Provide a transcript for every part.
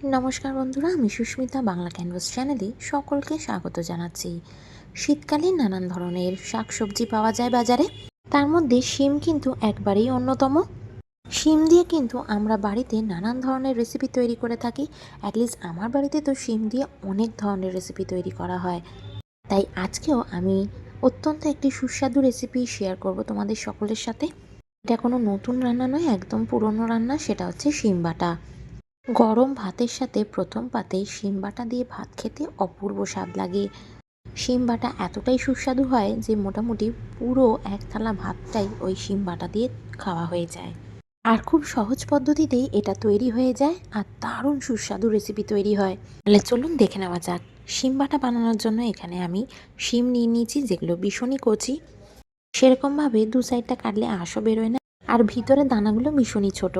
নমস্কার বন্ধুরা, আমি সুস্মিতা, বাংলা ক্যানভাস চ্যানেলে সকলকে স্বাগত জানাচ্ছি। শীতকালে নানান ধরনের শাকসবজি পাওয়া যায় বাজারে। তার মধ্যে শিম কিন্তু একবারেই অন্যতম। শিম দিয়ে কিন্তু আমরা বাড়িতে নানান ধরনের রেসিপি তৈরি করে থাকি। অ্যাটলিস্ট আমার বাড়িতে তো শিম দিয়ে অনেক ধরনের রেসিপি তৈরি করা হয়। তাই আজকেও আমি অত্যন্ত একটি সুস্বাদু রেসিপি শেয়ার করব তোমাদের সকলের সাথে। এটা কোনো নতুন রান্না নয়, একদম পুরনো রান্না, সেটা হচ্ছে শিম বাটা। গরম ভাতের সাথে প্রথম পাতে শিম বাটা দিয়ে ভাত খেতে অপূর্ব স্বাদ লাগে। শিম বাটা এতটাই সুস্বাদু হয় যে মোটামুটি পুরো এক থালা ভাতটাই ওই শিম বাটা দিয়ে খাওয়া হয়ে যায়। আর খুব সহজ পদ্ধতিতেই এটা তৈরি হয়ে যায় আর দারুণ সুস্বাদু রেসিপি তৈরি হয়। তাহলে চলুন দেখে নেওয়া যাক। শিম বাটা বানানোর জন্য এখানে আমি শিম নিয়ে নিয়েছি, যেগুলো ভীষণই কচি। সেরকমভাবে দু সাইডটা কাটলে আঁশও বেরোয় না আর ভিতরে দানাগুলো ভীষণই ছোট।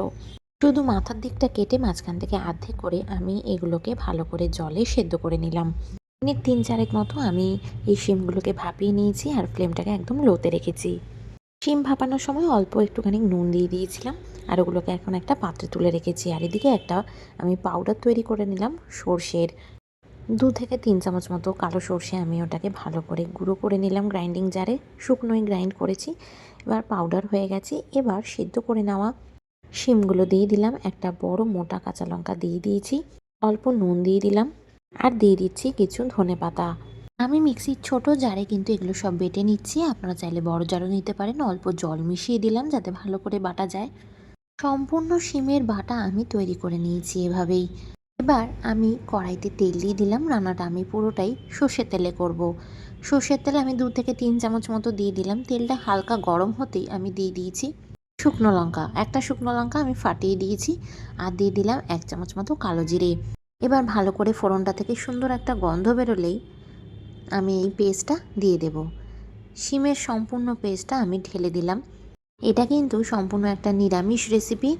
শুধু মাথার দিকটা কেটে মাঝখান থেকে আর্ধেক করে আমি এগুলোকে ভালো করে জলে সেদ্ধ করে নিলাম। মিনিট তিন চারেক মতো আমি এই শিমগুলোকে ভাপিয়ে নিয়েছি আর ফ্লেমটাকে একদম লোতে রেখেছি। শিম ভাপানোর সময় অল্প একটুখানি নুন দিয়ে দিয়েছিলাম আর ওগুলোকে এখন একটা পাত্রে তুলে রেখেছি। আর এদিকে একটা আমি পাউডার তৈরি করে নিলাম সর্ষের। দু থেকে তিন চামচ মতো কালো সর্ষে আমি ওটাকে ভালো করে গুঁড়ো করে নিলাম গ্রাইন্ডিং জারে। শুকনোই গ্রাইন্ড করেছি। এবার পাউডার হয়ে গেছে। এবার সেদ্ধ করে নেওয়া শিমগুলো দিয়ে দিলাম, একটা বড় মোটা কাঁচা লঙ্কা দিয়ে দিয়েছি, অল্প নুন দিয়ে দিলাম, আর দিয়ে দিচ্ছি কিছু ধনে পাতা। আমি মিক্সির ছোট জারে কিন্তু এগুলো সব বেটে নিচ্ছি, আপনারা চাইলে বড় জারও নিতে পারেন, অল্প জল মিশিয়ে দিলাম যাতে ভালো করে বাটা যায়। সম্পূর্ণ শিমের বাটা আমি তৈরি করে নিয়েছি এভাবেই। এবার আমি কড়াইতে তেল দিয়ে দিলাম, রান্নাটা আমি পুরোটাই সর্ষের তেলে করব। সর্ষের তেলে আমি দু থেকে তিন চামচ মতো দিয়ে দিলাম, তেলটা হালকা গরম হতেই আমি দিয়ে দিয়েছি। শুকনো লঙ্কা। একটা শুকনো লঙ্কা আমি ফাটিয়ে দিয়েছি আর দিয়ে দিলাম এক চামচ মতো কালো জিরে। এবার ভালো করে ফোড়নটা থেকে সুন্দর একটা গন্ধ বেরোলেই আমি এই পেস্টটা দিয়ে দেব। শিমের সম্পূর্ণ পেস্টটা আমি ঢেলে দিলাম। এটা কিন্তু সম্পূর্ণ একটা নিরামিষ রেসিপি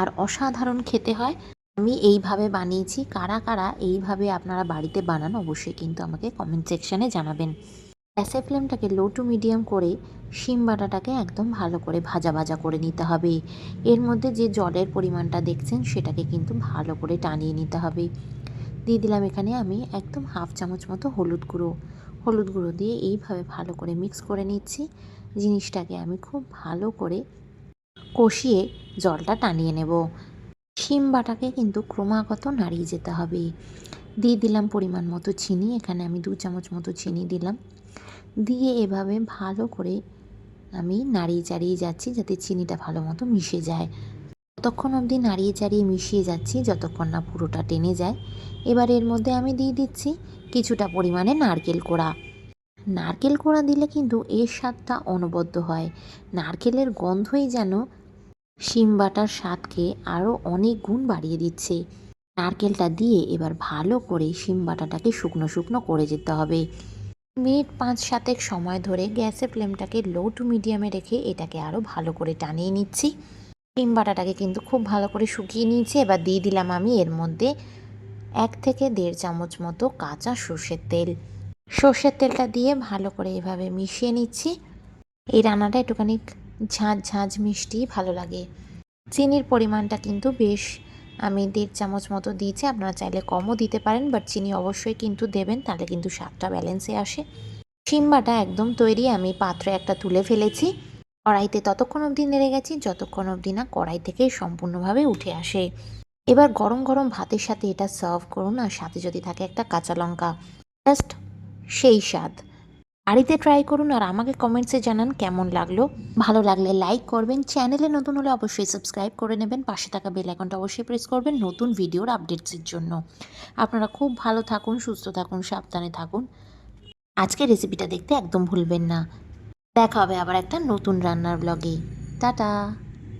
আর অসাধারণ খেতে হয়। আমি এইভাবে বানিয়েছি। কারা কারা এইভাবে আপনারা বাড়িতে বানান অবশ্যই কিন্তু আমাকে কমেন্ট সেকশানে জানাবেন। গ্যাসের ফ্লেমটাকে লো টু মিডিয়াম করে শিম বাটাটাকে একদম ভালো করে ভাজা ভাজা করে নিতে হবে। এর মধ্যে যে জলের পরিমাণটা দেখছেন, সেটাকে কিন্তু ভালো করে টানিয়ে নিতে হবে। দিয়ে দিলাম এখানে আমি একদম হাফ চামচ মতো হলুদ গুঁড়ো। হলুদ গুঁড়ো দিয়ে এইভাবে ভালো করে মিক্স করে নিচ্ছি। জিনিসটাকে আমি খুব ভালো করে কষিয়ে জলটা টানিয়ে নেব। শিম বাটাকে কিন্তু ক্রমাগত নাড়িয়ে যেতে হবে। দিয়ে দিলাম পরিমাণ মতো চিনি, এখানে আমি দু চামচ মতো চিনি দিলাম। দিয়ে এভাবে ভালো করে আমি নাড়িয়ে চাড়িয়ে যাচ্ছি যাতে চিনিটা ভালো মতো মিশে যায়। ততক্ষণ অবধি নাড়িয়ে চাড়িয়ে মিশিয়ে যাচ্ছি যতক্ষণ না পুরোটা টেনে যায়। এবার এর মধ্যে আমি দিয়ে দিচ্ছি কিছুটা পরিমাণে নারকেল কোড়া। নারকেল কোড়া দিলে কিন্তু এর স্বাদটা অনবদ্য হয়। নারকেলের গন্ধই যেন শিম বাটার স্বাদকে আরও অনেক গুণ বাড়িয়ে দিচ্ছে। নারকেলটা দিয়ে এবার ভালো করে শিম বাটাটাকে শুকনো শুকনো করে যেতে হবে। মিনিট পাঁচ সাতেক সময় ধরে গ্যাসের ফ্লেমটাকে লো টু মিডিয়ামে রেখে এটাকে আরও ভালো করে টানিয়ে নিচ্ছি। ডিম বাটাটাকে কিন্তু খুব ভালো করে শুকিয়ে নিয়েছি। এবার দিয়ে দিলাম আমি এর মধ্যে এক থেকে দেড় চামচ মতো কাঁচা সর্ষের তেল। সর্ষের তেলটা দিয়ে ভালো করে এভাবে মিশিয়ে নিচ্ছি। এই রান্নাটা একটুখানি ঝাঁঝ ঝাঁঝ মিষ্টি ভালো লাগে। চিনির পরিমাণটা কিন্তু বেশ আমি দেড় চামচ মতো দিয়েছি, আপনারা চাইলে কমও দিতে পারেন বাট চিনি অবশ্যই কিন্তু দেবেন, তাহলে কিন্তু স্বাদটা ব্যালেন্সে আসে। শিম্বাটা একদম তৈরি, আমি পাত্রে একটা তুলে ফেলেছি। কড়াইতে ততক্ষণ অবধি নেড়ে গেছি, যতক্ষণ অবধি না কড়াই থেকে সম্পূর্ণভাবে উঠে আসে। এবার গরম গরম ভাতের সাথে এটা সার্ভ করুন, আর সাথে যদি থাকে একটা কাঁচা লঙ্কা। জাস্ট সেই স্বাদ। বাড়িতে ট্রাই করুন আর আমাকে কমেন্টসে জানান কেমন লাগল। ভালো লাগলে লাইক করবেন চ্যানেলে নতুন হলে অবশ্যই সাবস্ক্রাইব করে নেবেন, পাশে থাকা বেল আইকনটা অবশ্যই প্রেস করবেন নতুন ভিডিওর আপডেটসের জন্য। আপনারা খুব ভালো থাকুন, সুস্থ থাকুন, সাবধানে থাকুন। আজকে রেসিপিটা দেখতে একদম ভুলবেন না। দেখা হবে আবার একটা নতুন রান্নার ব্লগে টাটা!